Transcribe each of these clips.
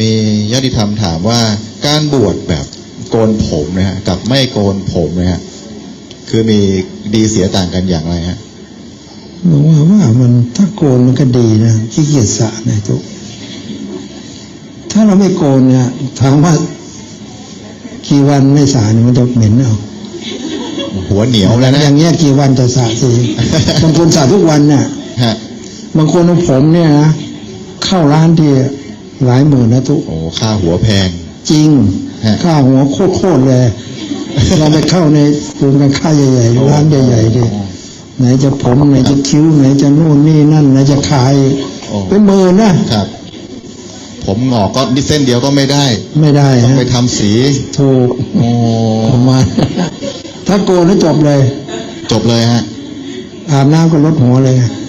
มีญาติธรรมถามว่าการบวชแบบโกนผมนะฮะกับไม่โกนผมนะฮะคือมีดีเสียต่างกันอย่างไรฮะหลวงว่าว่ามันถ้าโกนมันก็ดีนะขี้เกียจสระนะทุกถ้าเราไม่โกนเนี่ยถามว่ากี่วันไม่สระเนี่ยมันจะเหม็นเอาหัวเหนียวแล้วนะอย่างเงี้ยกี่วันจะสระทีบางคนสระทุกวันเนี่ยฮะบางคนเอาผมเนี่ยนะเข้าร้านที่ หลายหมื่นนะทุกโอ้ค่าหัวแพง จริงฮะค่าหัวโคตรๆเลย เราไปเข้าในศูนย์การค้าใหญ่ๆร้านใหญ่ๆดิไหนจะผมไหนจะคิ้วไหนจะนู่นนี่นั่นไหนจะขายโอ้เป็นหมื่นนะครับ ผมงอกก็นิดเส้นเดียวก็ไม่ได้ ไม่ได้ต้องฮะไปทำสีถูกโอ้ประมาณถ้าโกนแล้วจบเลย จบเลยฮะอาบน้ำก็ลดหัวเลยอ๋อ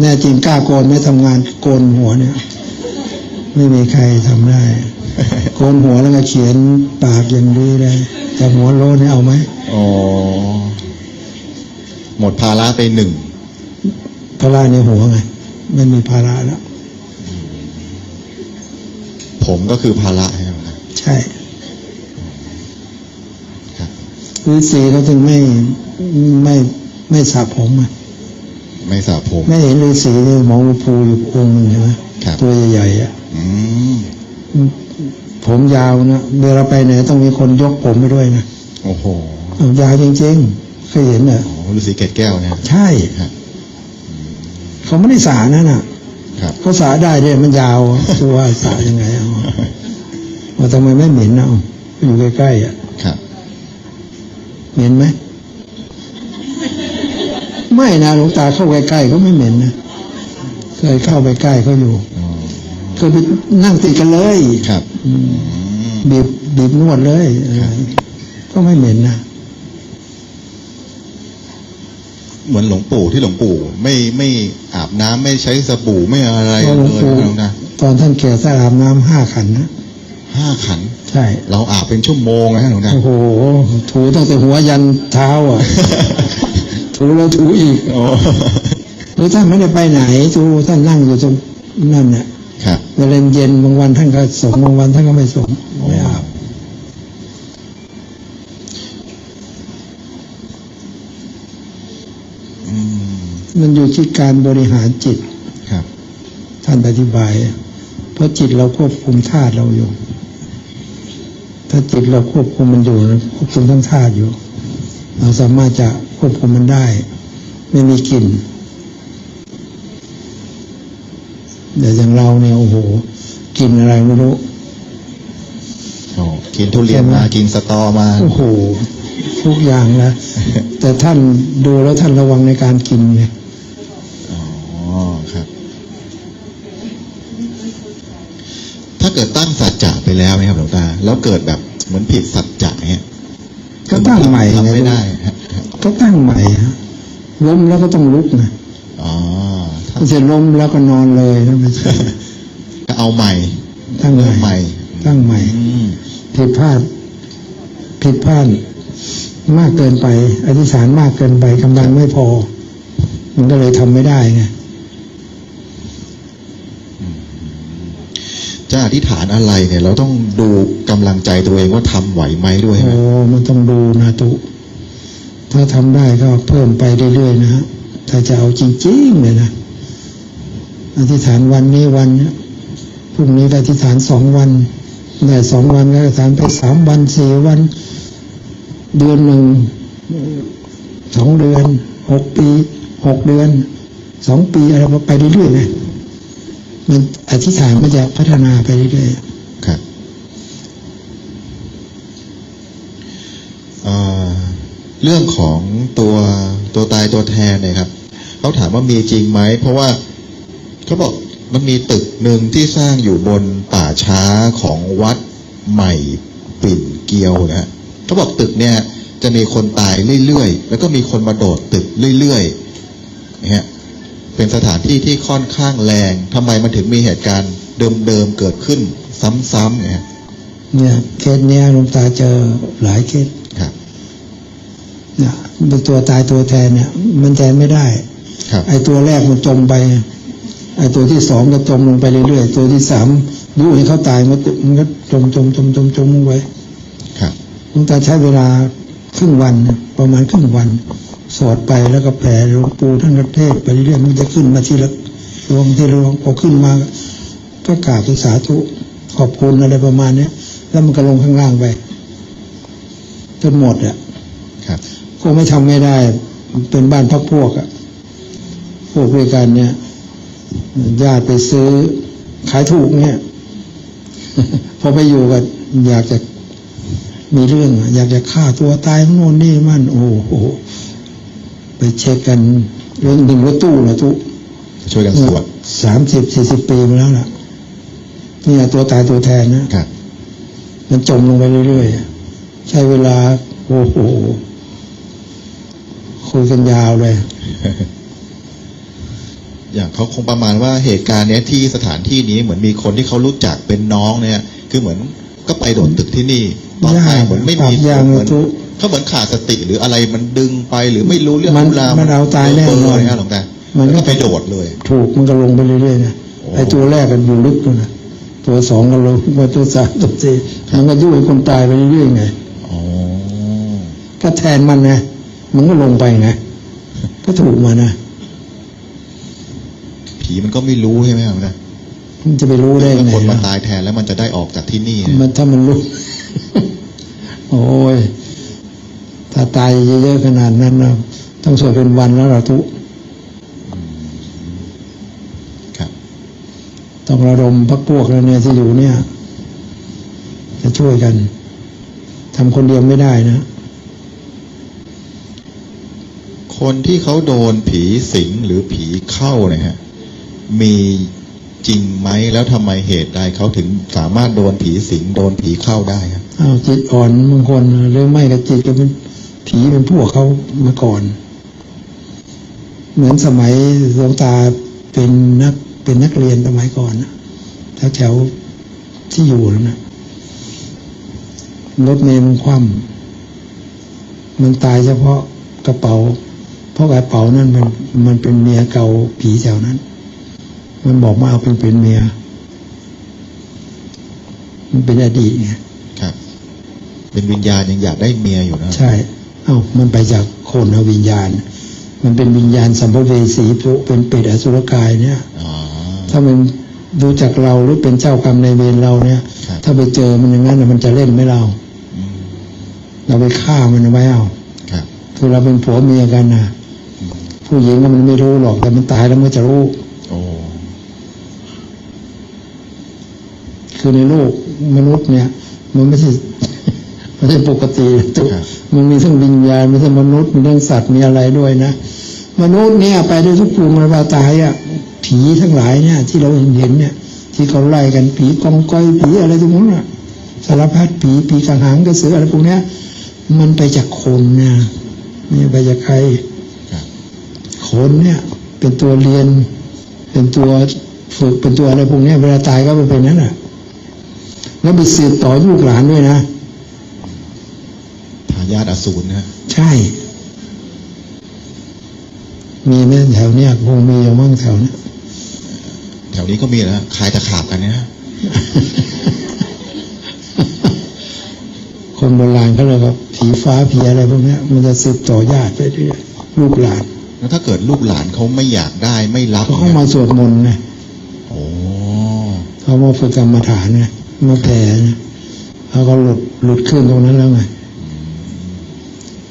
แน่จริงกล้าโกนไม่ทำงานโกนหัวเนี่ย ไม่มีใครทำได้ โกนหัวแล้วก็เขียนปากอย่างดีเลยแต่หัวโลนเนี่ยเอาไหมอ๋อหมดภาระไปหนึ่งภาระในหัวไงไม่มีภาระแล้ว ผมก็คือภาระใช่ไหมครับใช่ครับฤาษีเขาถึงไม่ไม่ไม่สระผมอะ ไม่สระผมไม่เห็นฤาษีเลยหมอภูอยู่องค์หนึ่งเห็นไหมครับตัวใหญ่ๆอะอืมผมยาวนะเวลาไปไหนต้องมีคนยกผมไปด้วยนะโอ้โหเอายาวจริงๆเคยเห็นเหรอโอ้ฤาษีเกศแก้วนะครับใช่ฮะเขาไม่ได้สานั่นน่ะครับเขาสาได้เนี่ยมันยาวตัวว่าสายังไงเอาว่าทำไมไม่เหม็นเอาอยู่ใกล้ๆอะครับเหม็นไหม ไม่นะหลวงตาเข้าใกล้ๆก็ไม่เหม็นนะเคยเข้าไปใกล้เขาอยู่อ๋อเคยไปนั่งติดกันเลยครับอืมอืมบีบบีบนวดเลยครับก็ไม่เหม็นนะเหมือนหลวงปู่ที่หลวงปู่ ไม่ไม่อาบน้ำไม่ใช้สบู่ไม่อะไรเพราะหลวงเลยปู่นะนะตอนท่านแก่ท่านอาบน้ำห้าขันนะห้าขัน ใช่ เราอาบเป็นชั่วโมงนะหลวงนะโอ้โหถูตั้งแต่หัวยันเท้าอะ ถูแล้วถูอีกโอ้หรือท่านไม่ได้ไปไหนถูท่านนั่งอยู่ตรงนั่นเนี่ยครับเวลาเย็นบางวันท่านก็สงบางวันท่านก็ไม่สงไม่อาบอืมมันอยู่ที่การบริหารจิตครับ ท่านอธิบาย เพราะจิตเราควบคุมธาตุเราอยู่ ถ้าจิตเราควบคุมมันอยู่นะควบคุมทั้งธาตุอยู่ เราสามารถจะ ควบคุมมันได้ ไม่มีกลิ่นแต่อย่างเราเนี่ยโอ้โหกลินอะไรไม่รู้โอ้กินทุเรียนมากินสตอมาโอ้โหทุกอย่างนะ แต่ท่านดูแล้วท่านระวังในการกินไงอ๋อครับ ถ้าเกิดตั้งสัจจะไปแล้วนะครับหลวงตา แล้วเกิดแบบเหมือนผิดสัจจะเนี่ยก็ตั้งใหม่ทำไงไม่ได้ฮะก็ ตั้งใหม่ฮะล้มแล้วก็ต้องลุกนะอ๋อถ้าไม่ใช่ล้มแล้วก็นอนเลยนะไม่ใช่ถ้าเอาใหม่ ตั้งใหม่เริ่มใหม่ตั้งใหม่อืมผิดพลาดผิดพลาดมากเกินไป อธิษฐานมากเกินไปกำลังไม่พอ มันก็เลยทำไม่ได้ไงจะอธิษฐานอะไรเนี่ย เราต้องดูกำลังใจตัวเองว่าทำไหวไหมด้วยใช่ไหมโอ้มันต้องดูนะตุ ถ้าทำได้ก็เพิ่มไปเรื่อยๆนะฮะถ้าจะเอาจริงๆเลยนะอธิษฐานวันนี้วันนี้พรุ่งนี้ก็อธิษฐานสองวันได้สองวันก็อธิษฐานไปสามวันสี่วัน เดือนหนึ่งสองเดือนหกปีหกเดือนสองปีอะไรไปเรื่อยๆนะมันอธิษฐานมันจะพัฒนาไปเรื่อยๆครับอ่อ เรื่องของตัวตัวตายตัวแทนเนี่ยครับเขาถามว่ามีจริงไหม เพราะว่าเขาบอกมันมีตึกหนึ่งที่สร้างอยู่บนป่าช้าของวัดใหม่ปิ่นเกียวนะฮะเขาบอกตึกเนี่ยจะมีคนตายเรื่อยๆ แล้วก็มีคนมาโดดตึกเรื่อยๆนะฮะเป็นสถานที่ที่ค่อนข้างแรงทำไมมันถึงมีเหตุการณ์เดิมๆเกิดขึ้นซ้ำๆเนี่ยเนี่ยเคสเนี้ยลวงตาเจอหลายเคส ครับเนี่ยเป็นตัวตายตัวแทนเนี่ย มันแทนไม่ได้ครับไอ้ตัวแรกมันจมไปไอ้ตัวที่สองก็จมลงไปเรื่อยๆตัวที่สามยุให้เขาตายมันก็มันก็จมจมจมจมจมลงไปครับหลวงตาใช้เวลาครึ่งวันนะประมาณครึ่งวัน สวดไปแล้วก็แผ่หลวงปู่ท่านก็เทศน์ไปเรื่อยๆมันจะขึ้นมาทีละดวงทีละดวงพอขึ้นมาก็กราบไปสาธุขอบคุณอะไรประมาณเนี้ยแล้วมันก็ลงข้างล่างไปจนหมดอะครับ ก็ไม่ทำไม่ได้ เป็นบ้านพักพวกอะพวกด้วยกันเนี่ยญาติไปซื้อขายถูกเนี่ยพอไปอยู่ก็อยากจะมีเรื่องอะอยากจะฆ่าตัวตายโน่นนี่มันโอ้โหไปเช็คกันเรื่องหนึ่งรถตู้นะตู้ช่วยกันสวดสามสิบสี่สิบปีมาแล้วล่ะเนี่ยตัวตายตัวแทนนะครับมันจมลงไปเรื่อยๆใช้เวลาโอ้โห คุยกันยาวเลย อย่างเขาคงประมาณว่าเหตุการณ์เนี้ยที่สถานที่นี้เหมือนมีคนที่เขารู้จักเป็นน้องเนี่ย คือเหมือนก็ไปโดดตึกที่นี่ตอนไปยากเหมือนไม่มีปรับยางเหมือนทุเขาเหมือนขาดสติหรืออะไรมันดึงไปหรือไม่รู้เรื่องมันรู้ราวมันเอาตายแน่นอนเนะหลวงตามันก็แล้วก็ไปโดดเลย ถูกมันก็ลงไปเรื่อยๆนะโอ้ไอ้ตัวแรกกันอยู่ลึกนู่นนะตัวสองก็ลงมาตัวสามตัวสี่มันก็ยุ่ยคนตายไปเรื่อยๆไงอ๋อก็แทนมันนะ มันก็ลงไปไงก็ถูกมานะผีมันก็ไม่รู้ใช่ไหมครับนะมันจะไปรู้ได้ไงคนมาล่ะตายแทนแล้วมันจะได้ออกจากที่นี่นะมันถ้ามันรู้ โอ้ย ถ้าตายเยอะๆขนาดนั้นนะต้องสวดเป็นวันแล้วล่ะทุกครับ ต้องระดมพักพวกแล้วเนี่ยที่อยู่เนี่ย จะช่วยกันทำคนเดียวไม่ได้นะ คนที่เขาโดนผีสิงหรือผีเข้าเนี่ยฮะมีจริงไหมแล้วทำไมเหตุใดเขาถึงสามารถโดนผีสิงโดนผีเข้าได้ครับอ้าวจิตอ่อนบางคนหรือไม่ก็จิตก็เป็นผีเป็นพวกเขามาก่อน เหมือนสมัยหลวงตาเป็นนักเป็นนักเรียนสมัยก่อนนะแถวแถวๆที่อยู่แล้วนะรถเมล์มันคว่ำมันตายเฉพาะกระเป๋า เพราะกระเป๋านั่นมันมันเป็นเมียเก่าผีแถวนั้น มันบอกมาเอาเป็นเป็นเมีย มันเป็นอดีตไงครับ เป็นวิญญาณยังอยากได้เมียอยู่นะใช่ เอ้ามันไปจากคนเอาวิญญาณ มันเป็นวิญญาณสัมภเวสีเป็นเปรตอสุรกายเนี่ยอ๋อถ้ามันดูจากเราหรือเป็นเจ้ากรรมในายเวรเราเนี่ยครับถ้าไปเจอมันอย่างนั้นน่ะมันจะเล่นไหม่เราอืมเราไปฆ่ามันเอาไว้เอาครับคือเราเป็นผัวเมียกันนะอืม ผู้หญิงน่ะมันไม่รู้หรอก แต่มันตายแล้วมันจะรู้โอ้คือในโลกมนุษย์เนี่ย มันไม่ใช่ไม่ใช่ปกติตัวครับมันมีทั้งวิญญาณมีทั้งมนุษย์มีทั้งสัตว์มีอะไรด้วยนะมนุษย์เนี่ย ไปได้ทุกภูมิราตายอะผีทั้งหลายเนี่ย ที่เราเห็นเห็นเนี่ย ที่เขาไล่กันผีกองก้อยผีอะไรตรงนั้นอะสารพัดผีผีกระหังกระสืออะไรพวกเนี้ยมันไปจากคนนะไม่ไปจากใครครับค นเนี่ย เป็นตัวเรียน เป็นตัวฝึกเป็นตัวอะไรพวกเนี้ยเวลาตายก็ไปเป็นนั้นอะแล้วไปสืบต่อลูกหลานด้วยนะทายาทอสูรนะฮะใช่ มีไหมแถวเนี้ยคงมีอยู่มั่งแถวเนี้ยแถวนี้ก็มีนะขายตะขาบกันนะฮะคนโบราณเขาเลยครับผีฟ้าผีอะไรพวกเนี้ยมันจะสืบต่อญาติไปเรื่อยลูกหลาน แล้วถ้าเกิดลูกหลานเขาไม่อยากได้ไม่รับเขาเข้ามาสวดมนต์ไงโอ้เขามาฝึกกรรมฐานไงมาแผ่นะเขาก็หลุดหลุดขึ้นตรงนั้นแล้วไง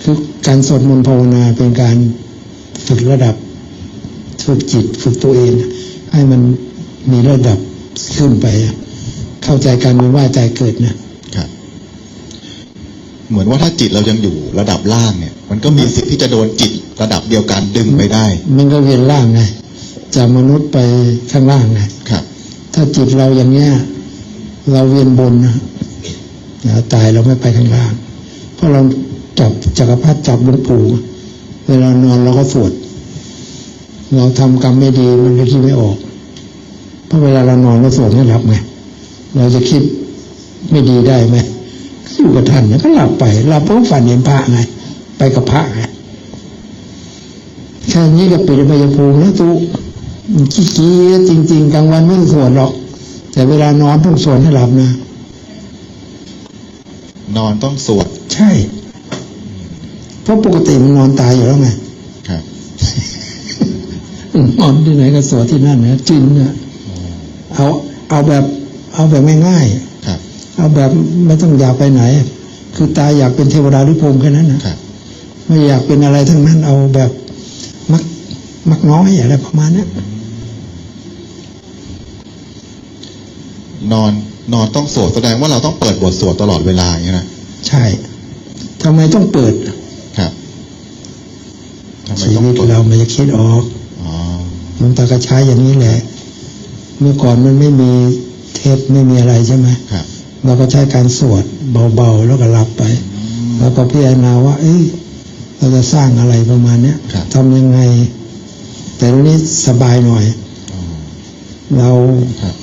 คือการสวดมนต์ภาวนาเป็นการฝึกระดับฝึกจิตฝึกตัวเอง ให้มันมีระดับขึ้นไปอะเข้าใจการมีว่าใจเกิดนะครับ เหมือนว่าถ้าจิตเรายังอยู่ระดับล่างเนี่ย มันก็มีสิทธิ์ที่จะโดนจิตระดับเดียวกันดึงไปได้ มันก็เวียนล่างไงจากมนุษย์ไปข้างล่างไงครับ ถ้าจิตเราอย่างเงี้ยเราเวียนบนนะนะตายเราไม่ไปข้างล่าง เพราะเราจับจักรพรรดิจับหลวงปู่เวลานอนเราก็สวดเราทำกรรมไม่ดีมันเลยคิดไม่ออก เพราะเวลาเรานอนเราสวดไม่หลับไงเราจะคิดไม่ดีได้ไหมก็ อยู่กับท่านนะก็หลับไปหลับเพราะฝันเห็นพระไงไปกับพระไงแค่นี้ก็ปิดใบยภูมิแล้วตุมันขี้เกียจจริง ๆกลางวันไม่สวดหรอก แต่เวลานอนต้องสวดให้หลับนะ นอนต้องสวด ใช่ เพราะปกติมันนอนตายอยู่แล้วไงครับนอนที่ไหนก็สวดที่นั่นนะจินเนี่ยเอาเอาแบบ เอาแบบง่ายครับๆ เอาแบบไม่ต้องอยากไปไหน คือตายอยากเป็นเทวดาหรือพรหมแค่นั้นนะครับไม่อยากเป็นอะไรทั้งนั้นเอาแบบมักมักน้อยอะไรประมาณเนี้ยนอนนอนต้องสวดแสดงว่าเราต้องเปิดบทสวดตลอดเวลาอย่างนี้ยนะใช่ทำไมต้องเปิดครับทำไมชีต้องวิตเปิดเราไม่จะคิดออกอ๋อหลวงตาก็ใช้อย่างนี้แหละ เมื่อก่อนมันไม่มีเทปไม่มีอะไรใช่ไหมครับ เราก็ใช้การสวดเบาๆแล้วก็หลับไป แล้วก็พิจารณาว่า เอ้ยเราจะสร้างอะไรประมาณเนี้ยครับทำยังไง แต่ตรงนี้สบายหน่อยอ๋อเราครับ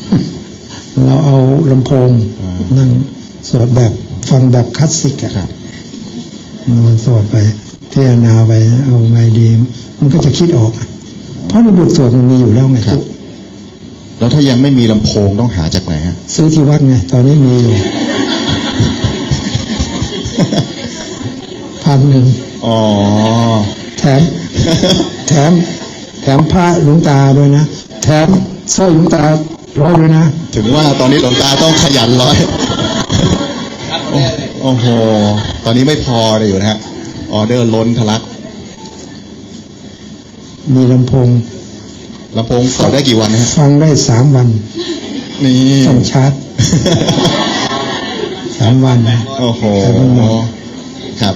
เราเอาลำโพงอ่านั่งสวดแบบฟังแบบคลาสสิกอะครับมันสวดไปพิจารณาไปเอาไงดี มันก็จะคิดออกอะเพราะในบทสวดมันมีอยู่แล้วไงครับ แล้วถ้ายังไม่มีลำโพงต้องหาจากไหนฮะซื้อที่วัดไงตอนนี้มีอยู่พันหนึ่งอ๋อ แถม แถม แถมพระหลวงตาด้วยนะ แถมสร้อยหลวงตาร้อยด้วยนะ ถึงว่าตอนนี้หลวงตาต้องขยันร้อย โอ้โอ้โหตอนนี้ไม่พอเลยอยู่นะฮะ ออเดอร์ล้นทะลัก มีลำโพง ลำโพงเปิดได้กี่วันนะฮะฟังได้สามวันนี่ต้องชาร์จสามวันนะโอ้โหแต่มันหมดครับ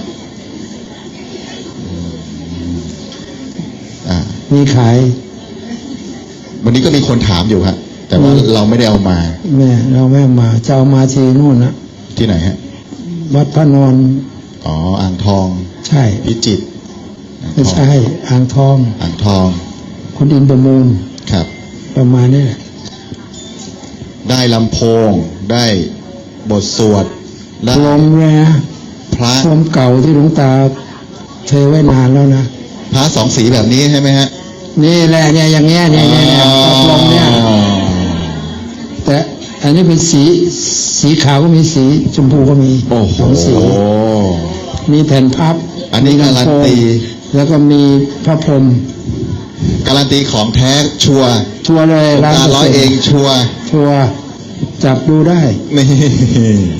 อ่ามีขาย วันนี้ก็มีคนถามอยู่ครับแต่ว่าอืมเราไม่ได้เอามาแม่เราไม่เอามาจะเอามาทีนู่นนะที่ไหนฮะวัดพระนอนอ๋ออ่างทอง ใช่พิจิตรอ่างทไม่องใช่อ่างทอง อ่างทอง คนอินประมูลครับ ประมาณนี้แหละ ได้ลำโพง ได้บทสวดได้พรมเลยนะพระพรมเก่าที่หลวงตาเทไว้นานแล้วนะ พระสองสีแบบนี้ใช่ไหมฮะ นี่แหละเนี่ยอย่างเงี้ยเนี่ยเนี่ยเนี่ยพรมเนี่ยอ๋อแต่อันนี้เป็นสีสีขาวก็มีสีชมพูก็มีโอ้โหสองสีมีแผ่นพับ อันนี้การันตีแล้วก็มีพระพรหม การันตีของแท้ชัวร์ชัวร์เลยตาร้อยเองชัวร์ชัวร์จับดูได้ นี่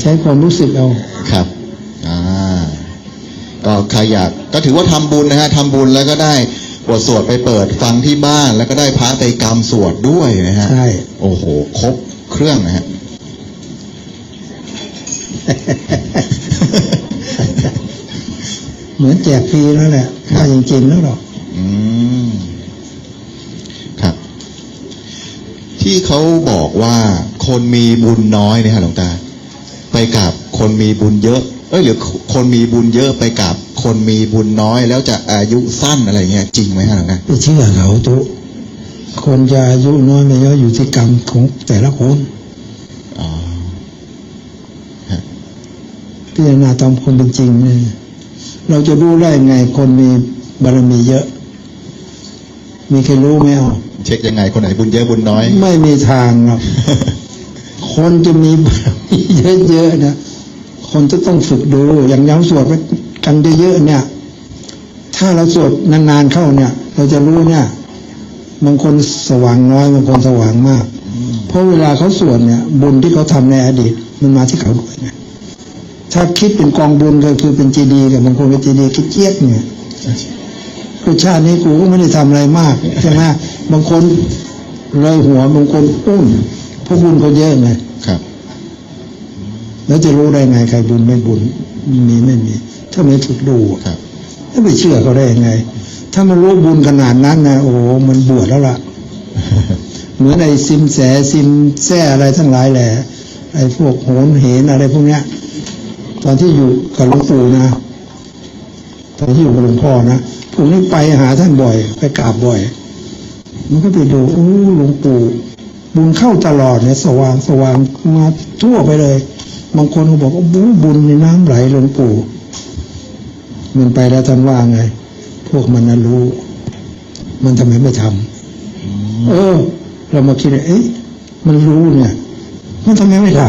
ใช้ความรู้สึกเอาครับอ่าก็ใครอยากก็ถือว่าทำบุญนะฮะทำบุญแล้วก็ได้บทสวดไปเปิดฟังที่บ้านแล้วก็ได้พระไปกรรมสวดด้วยนะฮะใช่โอ้โห ครบเครื่องนะฮะเหมือนแจกฟรีแล้วแหละถ้าจริงๆแล้วหรอก อืม ครับ ที่เขาบอกว่าคนมีบุญน้อยเนี่ยฮะหลวงตา ไปกับคนมีบุญเยอะเอ้ยหรือคนมีบุญเยอะไปกับคนมีบุญน้อย แล้วจะอายุสั้นอะไรเงี้ยจริงไหมฮะหลวงตาไปเชื่อเขาทุกคนจะอายุน้อยไม่เยอะอยู่ที่กรรมของแต่ละคนอ๋อฮะพิจารณาตามคนเป็นจริงเนี่ยเราจะรู้ได้ไงคนมีบารมีเยอะ มีใครรู้ไหมอะ เช็คยังไงคนไหนบุญเยอะบุญน้อย ไม่มีทางหรอกคนจะมีบารมีเยอะๆนะคนจะต้องฝึกดูอย่างย้ำสวดกันเยอะๆเนี่ย ถ้าเราสวดนานๆเข้าเนี่ย เราจะรู้เนี่ยบางคนสว่างน้อยบางคนสว่างมาก เพราะเวลาเขาสวดเนี่ย บุญที่เขาทำในอดีต มันมาที่เขาด้วยไงถ้าคิดเป็นกองบุญก็คือเป็นจีดีกับบางคนเป็นจีดีคิดเจี๊ยบเนี่ย กูชาตินี้กูก็ไม่ได้ทำอะไรมากใช่ไหมบางคนเลยหัวบางคนอุ้มเพราะบุญเขาเยอะไงครับ แล้วจะรู้ได้ไงใครบุญไม่บุญมีไม่มี ถ้าไม่ฝึกดูอะครับแล้วไปเชื่อเขาได้ยังไง ถ้ามันรู้บุญขนาดนั้นนะโอ้โหมันบวชแล้วล่ะ เหมือนไอ้ซิมแสซิมแซ่อะไรทั้งหลายแหละไอ้พวกโหนเหนอะไรพวกเนี้ย ตอนที่อยู่กับหลวงปู่นะ ตอนที่อยู่กับหลวงพ่อนะ พวกนี้ไปหาท่านบ่อย ไปกราบบ่อย มันก็ไปดูโอ้หลวงปู่บุญเข้าตลอดเนี่ย สว่างสว่างมาทั่วไปเลย บางคนก็บอกว่าบุญบุญในน้ำไหลหลวงปู่ มันไปแล้วท่านว่าไง พวกมันน่ะรู้ มันทำไมไม่ทำอืมเออ เรามาคิดว่าเอ๊ะมันรู้เนี่ย มันทำไมไม่ท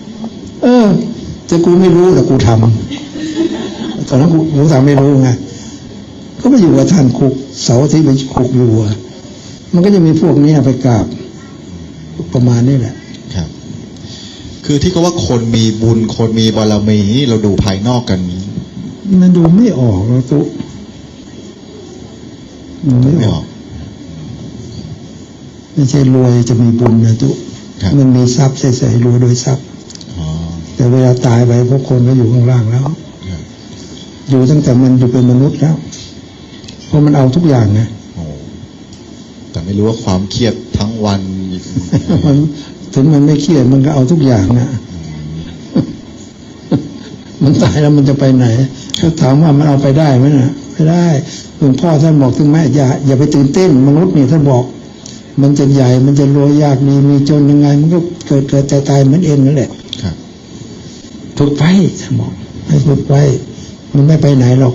ำเออแต่กูไม่รู้แต่กูทำตอนนั้นกูกูทำไม่รู้ไง ก็ไปอยู่กับท่านคุกเสาร์อาที่ไปคุกอยู่อะมันก็จะมีพวกเนี้ยไปกราบประมาณนี้แหละครับ คือที่เขาว่าคนมีบุญคนมีบารมีนี่เราดูภายนอกกันมันดูไม่ออกแล้วตุมันไม่ไม่ออออกกไม่ใช่รวยจะมีบุญนะตุครับมันมีทรัพย์เฉยๆรวยโดยทรัพย์อ๋อแต่เวลาตายไปพวกคนก็อยู่ข้างล่างแล้วครับอยู่ตั้งแต่มันอยู่เป็นมนุษย์แล้ว เพราะมันเอาทุกอย่างไงโอ้แต่ไม่รู้ว่าความเครียดทั้งวันมันถึงมันไม่เครียดมันก็เอาทุกอย่างนะมันตายแล้วมันจะไปไหนก็ถามว่ามันเอาไปได้ไหมนะไม่ได้หลวงพ่อท่านบอกถึงแม่อย่าอย่าไปตื่นเต้น มนุษย์นี่ท่านบอก มันจะใหญ่มันจะรวยยากดีมีจนยังไง มันก็เกิดเกิดแต่ตายเหมือนเองนั่นแหละครับฝึกไว้ท่านบอกให้ฝึกไว้มันไม่ไปไหนหรอก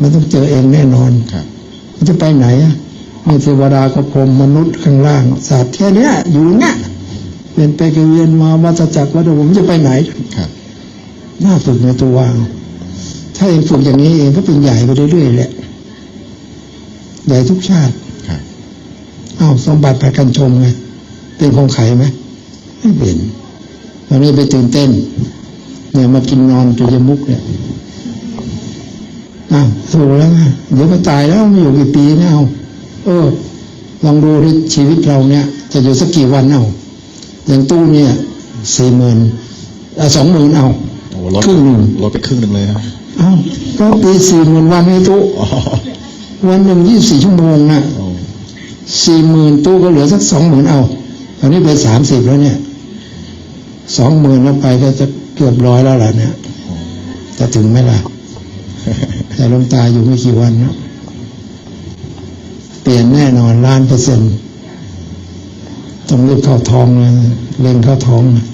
มันต้องเจอเองแน่นอนครับมันจะไปไหนอะมีเทวดากับพรหมมนุษย์ข้างล่างสัตว์แค่เนี้ยอยู่เนี่ยเวียนไปก็เวียนมาวัฏจักรวัฏผมจะไปไหนครับน่าฝึกในตัววาง ถ้าเองฝึกอย่างนี้เองก็เป็นใหญ่ไปเรื่อยๆแหละใหญ่ทุกชาติครับอ้าวสมบัติประกันชมไงเป็นของไขไหมไม่เป็นวันนี้ไปตื่นเต้น เนี่ยมากินนอนปิยมุกเนี่ย อ้าวถูกแล้วไงเดี๋ยวก็ตายแล้วไม่อยู่กี่ปีนะเอาเออ ลองดูดิชีวิตเราเนี่ย จะอยู่สักกี่วันเอาอย่างตู้เนี่ยสี่หมื่นสองหมื่นเอาโอ้ลดครึ่งหนึ่งลดไปครึ่งหนึ่งเลยครับเอ้าก็ปีสี่หมื่นวันในตู้อ๋อวันหนึ่งยี่สี่ชั่วโมงนะโอ้สี่หมื่นตู้ก็เหลือสักสองหมื่นเอาตอนนี้ไปสามสิบแล้วเนี่ยสองหมื่นแล้วไปก็จะเกือบร้อยแล้วล่ะเนี่ยจะถึงไหมล่ะ แต่หลวงตาอยู่ไม่กี่วันนะเปลี่ยนแน่นอนล้านเปอร์เซ็นต์ต้องรีบเข้าท้องเลยเล็งเข้าท้องนะ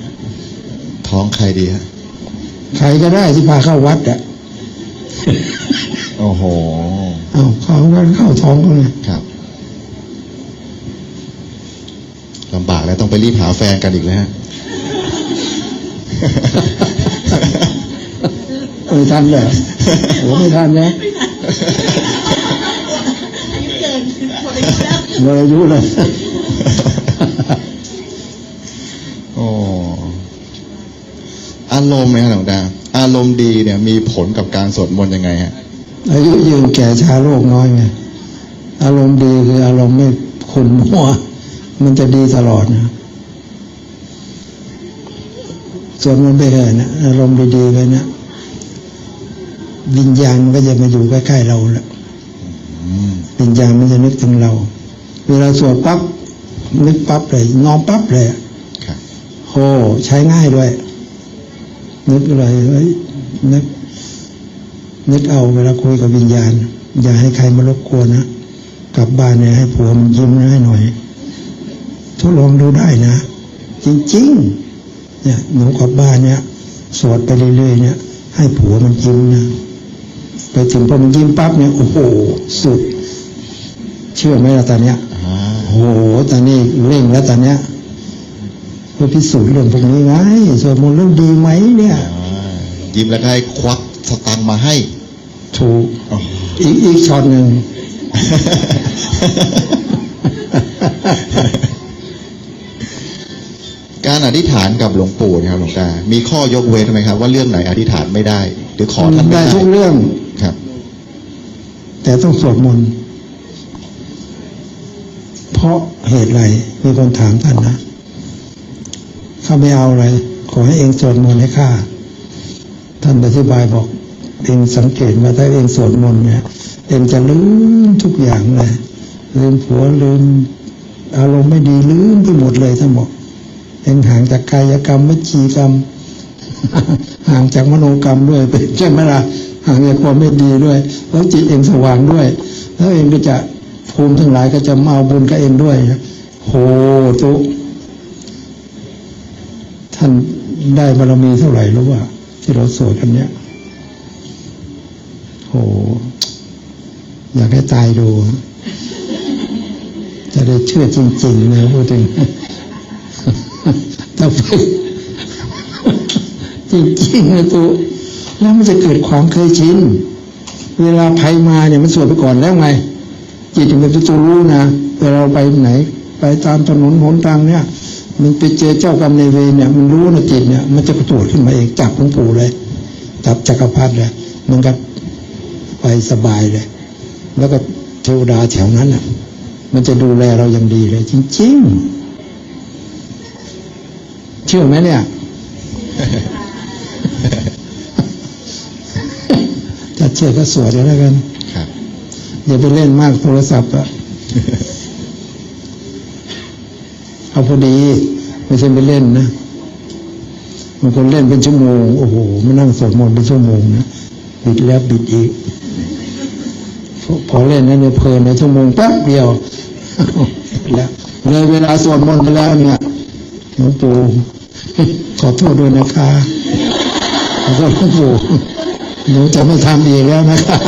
ท้องใครดีฮะใครก็ได้ที่พาเข้าวัดอะโอ้โหเอาเข้าวัดเข้าท้องก็ไงครับลำบากแล้วต้องไปรีบหาแฟนกันอีกแล้วฮะ ไม่ทันเลยโอ้ไม่ทันนะหมดอายุเลยโอ้อารมณ์ไหมฮะหลวงตาอารมณ์ดีเนี่ย มีผลกับการสวดมนต์ยังไงฮะอายุยืนแก่ชาโรคน้อยไงอารมณ์ดีคืออารมณ์ไม่ขุ่นมัว มันจะดีตลอดนะส่วนมันต์ไปเถอะนะอารมณ์ดีๆไปนะ วิญญาณมันก็จะมาอยู่ใกล้ๆเราแหละอืมวิญญาณมันจะนึกถึงเรา เวลาสวดปั๊บนึกปั๊บเลยนอนปั๊บเลยอะครับโอ้ใช้ง่ายด้วย นึกอะไรเฮ้ยนึก นึกเอาเวลาคุยกับวิญญาณ อย่าให้ใครมารบกวนนะกลับบ้านเนี่ยให้ผัวมันยิ้มให้หน่อยทดลองดูได้นะ จริง ๆ เนี่ยหนูกลับบ้านเนี่ยสวดไปเรื่อยๆเนี่ยให้ผัวมันยิ้มนะ ไปถึงพอมันยิ้มปั๊บเนี่ยโอ้โหสุด เชื่อไหมล่ะตอนเนี้ยอ่าโอ้โหตอนนี้เร่งแล้วตอนเนี้ยเพื่อพิสูจน์เรื่องพวกนี้ไงสวดมนต์เรื่องดีไหมเนี่ยอ่ายิ้มแล้วก็ให้ควักสตังค์มาให้ ถูกอ๋ออีกอีกช็อตหนึ่งการอธิษฐานกับหลวงปู่เนะครับหลวงตา มีข้อยกเว้นไหมครับ ว่าเรื่องไหนอธิษฐานไม่ได้ หรือขอท่านไม่ได้ได้ทุกเรื่อง ครับ แต่ต้องสวดมนต์เพราะเหตุไรมีคนถามท่านนะข้าไม่เอาอะไร ขอให้เองสวดมนต์ให้ข้าท่านอธิบายบอก เองสังเกตว่าถ้าเองสวดมนต์เนี่ยเองจะลืมทุกอย่างเลยลืมผัวลืมอารมณ์ไม่ดีลืมไปหมดเลยท่านบอกเองห่างจากกายกรรมวิจีกรรมห่างจากมโนกรรมด้วยเป็นใช่ไหมล่ะ หางจากความไม่ดีด้วย แล้วจิตเองสว่างด้วย แล้วเองก็จะภูมิทั้งหลายก็จะมาเอาบุญกับเองด้วยโหตุท่านได้บารมีเท่าไหร่รู้ว่า ที่เราสวดกันเนี้ยโหอยากให้ตายดูจะได้เชื่อจริงๆนะพูดถึงถ้าไปจริงๆนะตัว แล้วมันจะเกิดความเคยชินเวลาภัยมาเนี่ยมันสวดไปก่อนแล้วไง จิตมันเป็นตัวรู้นะเวลาเราไปไหน ไปตามถนนหนทางเนี่ย มันไปเจอเจ้ากรรมในเวรเนี่ย มันรู้นะจิตเนี่ย มันจะกระโดดขึ้นมาเองจับหลวงปู่เลยจับจักรพรรดิเลยมันก็ไปสบายเลย แล้วก็เทวดาแถวนั้นอะ มันจะดูแลเราอย่างดีเลย จริง ๆ เชื่อไหมเนี่ย ถ้าเชื่อก็สวดเลยแล้วกันครับอย่าไปเล่นมากโทรศัพท์อะเอาพอดี ไม่ใช่ไปเล่นนะบางคนเล่นเป็นชั่วโมง โอ้โหมานั่งสวดมนต์เป็นชั่วโมงนะบิดแล้วบิดอีก พอพอเล่นนั้นเนี่ยเพลินในชั่วโมงแป๊บเดียวแล้วเลยเวลาสวดมนต์ไปแล้วเนี่ยหลวงปู่ขอโทษด้วยนะคะขอโทษหลวงปู่ หนูจะไม่ทำอีกแล้วนะคะ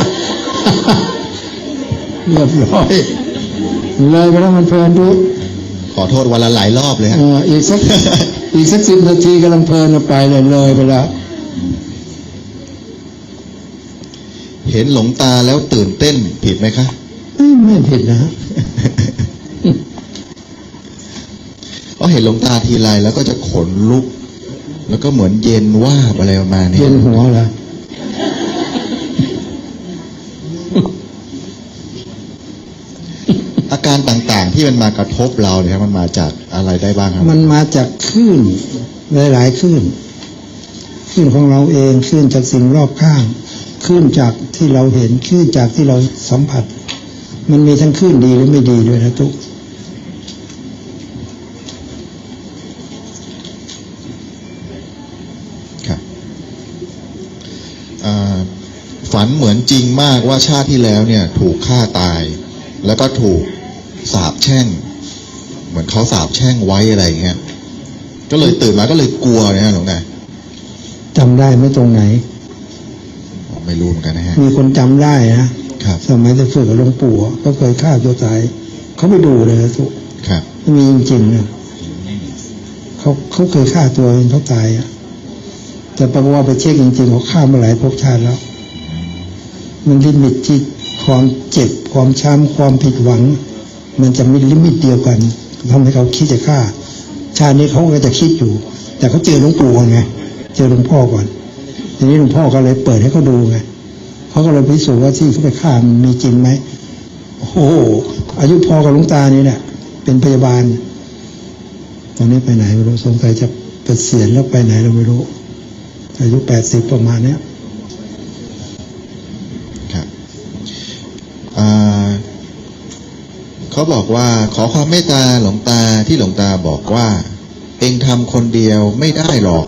เรียบร้อยเลยไปแล้วมันเพลินดูขอโทษวันละหลายรอบเลยฮะเอ่ออีกสักอีกสักสิบนาทีกำลังเพลินไปเลยเลยไปแล้วเห็นหลงตาแล้วตื่นเต้นผิดไหมคะเอ้ยไม่ผิดนะฮะเพราะเห็นหลงตาทีไรแล้วก็จะขนลุก แล้วก็เหมือนเย็นว่าบอะไรประมาณนี้เย็นหัวเหรอ อา การต่างๆ ที่มันมากระทบเราเนี่ยครับมันมาจากอะไรได้บ้างครับ มันมาจากคลื่นหลายๆคลื่นคลื่นของเราเองคลื่นจากสิ่งรอบข้างคลื่นจากที่เราเห็นคลื่นจากที่เราสัมผัส มันมีทั้งคลื่นดีและไม่ดีด้วยนะทุกครับอ่าฝันเหมือนจริงมากว่าชาติที่แล้วเนี่ยถูกฆ่าตาย แล้วก็ถูก สาบแช่ง เหมือนเขาสาบแช่งไว้อะไรอย่างเงี้ยก็เลยตื่นมาก็เลยกลัวเนยฮะหลวงตาจำได้ไหมตรงไหนไม่รู้เหมือนกันนะฮะมีคนจำได้นะครับสมัยจะฝึกกับหลวงปู่อะก็เคยฆ่าตัวตายเขาไปดูเลยนะทุกครับมีจริงๆนะเขาเขาเคยฆ่าตัวเองเขาตายอะแต่ปรากฏว่าไปเช็คจริงๆเขาฆ่ามาหลายภพชาติแล้ว มันลิมิตที่ความเจ็บความช้ำความผิดหวัง มันจะมีลิมิตเดียวกันทำให้เขาคิดจะฆ่า ชาตินี้เขาก็จะคิดอยู่ แต่เขาเจอหลวงปู่ก่อนไงเจอหลวงพ่อก่อน ทีนี้หลวงพ่อก็เลยเปิดให้เขาดูไงเขาก็เลยพิสูจน์ว่าที่เขาไปฆ่ามีจริงไหมโอ้โหอายุพอกับหลวงตานี่แหละเป็นพยาบาล ตอนนี้ไปไหนไม่รู้สงสัยจะเกษียณแล้วไปไหนเราไม่รู้ อายุแปดสิบประมาณเนี้ย เขาบอกว่าขอความเมตตาหลวงตาที่หลวงตาบอกว่า เองทำคนเดียวไม่ได้หรอก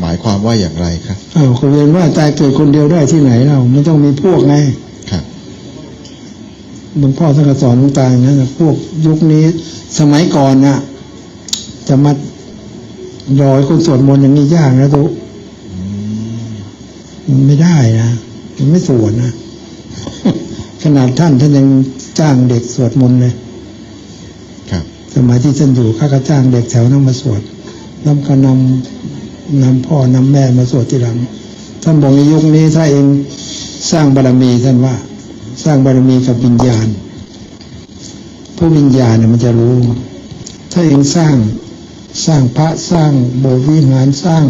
หมายความว่าอย่างไรครับอ้าวคนเรียนว่าตายเกิดคนเดียวได้ที่ไหนเราไม่ต้องมีพวกไงครับหลวงพ่อท่านก็สอนหลวงตาอย่างนั้นนะพวกยุคนี้สมัยก่อนน่ะ จะมารอยคนสวดมนต์อย่างนี้ยากนะทุกมันไม่ได้นะมันไม่สวดนะขนาดท่านท่านยัง จ้างเด็กสวดมนต์เลยครับสมัยที่ท่านอยู่ข้าก็จ้างเด็กแถวนั้นมาสวดแล้วก็นำนำพ่อนำแม่มาสวดทีหลัง ท่านบอกในยุคนี้ถ้าเองสร้างบารมีท่านว่า สร้างบารมีกับวิญญาณพวกวิญญาณเนี่ยมันจะรู้ ถ้าเองสร้างสร้างพระสร้างโบสถ์วิหารสร้าง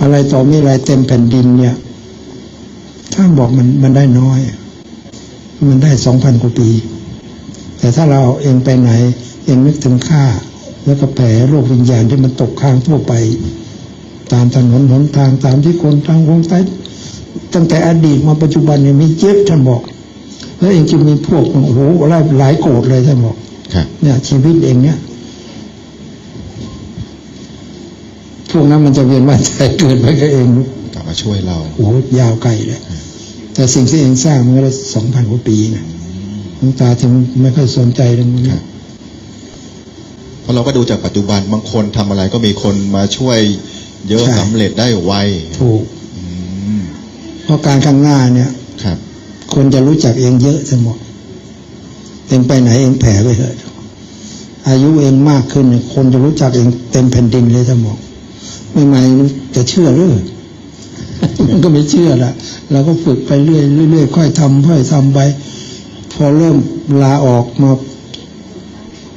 อะไรต่อมีอะไรเต็มแผ่นดินเนี่ยท่านบอกมันมันได้น้อย มันได้สองพันกว่าปี แต่ถ้าเราเองไปไหน เองนึกถึงข้าแล้วก็แผ่โลกวิญญาณที่มันตกค้างทั่วไป ตามถนนหนทางตามที่คนทางวงใต้ตั้งแต่อดีตมาปัจจุบันเนี่ยมีเจ็บท่านบอก แล้วเองจะมีพวกโอ้โหหลายหลายโกรธเลยท่านบอกครับเนี่ยชีวิตเองเนี่ยพวกนั้นมันจะเวียนว่ายใจเกิดไปกับเองกลับมาช่วยเราโอ้โหยาวไกลเลย แต่สิ่งที่เองสร้างมันก็ได้สองพันกว่าปีนะหลวงตาถึงไม่ค่อยสนใจเรื่องนี้ครับเพราะเราก็ดูจากปัจจุบันบางคนทำอะไรก็มีคนมาช่วยเยอะใช่สำเร็จได้ไวถูกอืมเพราะการข้างหน้าเนี่ยครับ คนจะรู้จักเองเยอะทั้งหมดเองไปไหนเองแผ่ไปเถอะอายุเองมากขึ้นเนี่ยคนจะรู้จักเองเต็มแผ่นดินเลยถ้าบอกใหม่ๆจะเชื่อหรือ มันก็ไม่เชื่อละเราก็ฝึกไปเรื่อยเรื่อยค่อยทำค่อยทำไป พอเริ่มลาออกมา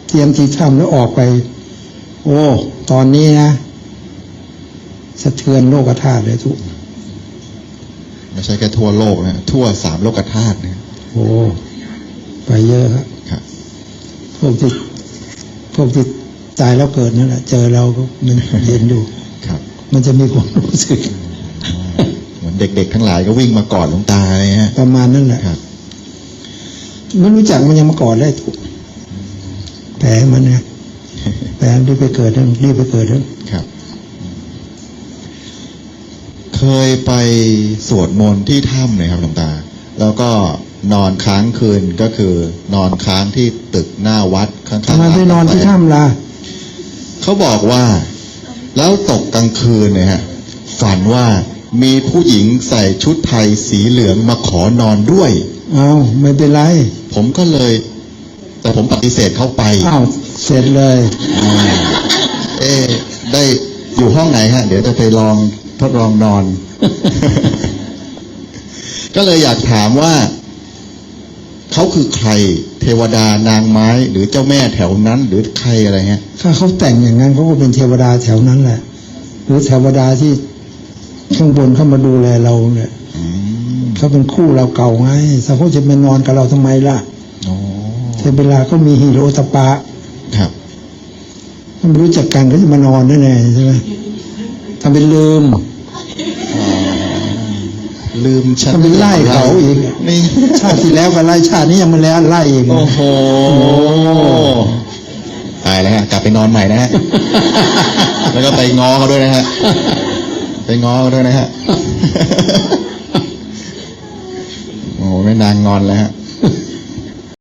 เตรียมที่ทำแล้วออกไป โอ้ ตอนนี้นะสะเทือนโลกธาตุเลยทุกไม่ใช่แค่ทั่วโลกนะทั่วสามโลกธาตุนะโอ้ไปเยอะครับครับพวกที่พวกที่ตายแล้วเกิดนั่นแหละเจอเราก็มันเห็นอยู่ครับ มันจะมีความรู้สึก เหมือนเด็กๆทั้งหลายก็วิ่งมากอดหลวงตาเลยฮะประมาณนั้นแหละครับไม่รู้จักมันยังมาก่อนเลยถูกแผลมันนะแผลรีบไปเกิดนั่นรีบไปเกิดนั่นครับ เคยไปสวดมนต์ที่ถ้ำเลยครับหลวงตา แล้วก็นอนค้างคืนก็คือ นอนค้างที่ตึกหน้าวัดข้างๆทำไมไปนอนที่ถ้ำล่ะเขาบอกว่า แล้วตกกลางคืนเนี่ยฮะฝันว่า มีผู้หญิงใส่ชุดไทยสีเหลืองมาขอนอนด้วย เอาไม่เป็นไร ผมก็เลย แต่ผมปฏิเสธเข้าไป อ้าวเสร็จเลยอ่าเอ๊ะได้อยู่ห้องไหนฮะ เดี๋ยวจะไปลองทดลองนอน ก็เลยอยากถามว่า เขาคือใคร เทวดานางไม้ หรือเจ้าแม่แถวนั้น หรือใครอะไรเงี้ยถ้าเขาแต่งอย่างนั้นเขาก็เป็นเทวดาแถวนั้นแหละ หรือเทวดาที่ ข้างบนเข้ามาดูแลเราเนี่ยอืมเขาเป็นคู่เราเก่าไงถ้าเขาจะมานอนกับเราทำไมล่ะอ๋อเทวดาก็มีฮิโรตปะครับถ้าไม่รู้จักกันก็จะมานอนได้ไงใช่ไหมทำเป็นลืมลืมฉันทำเป็นไล่เขาอีกนี่ชาติที่แล้วก็ไล่ชาตินี้ยังไม่แล้วไล่อีกโอ้โหตายแล้วฮะกลับไปนอนใหม่นะฮะแล้วก็ไปง้อเขาด้วยนะฮะ ไปง้อเขาด้วยนะฮะ โอ้โหไม่นางงอนแล้วฮะ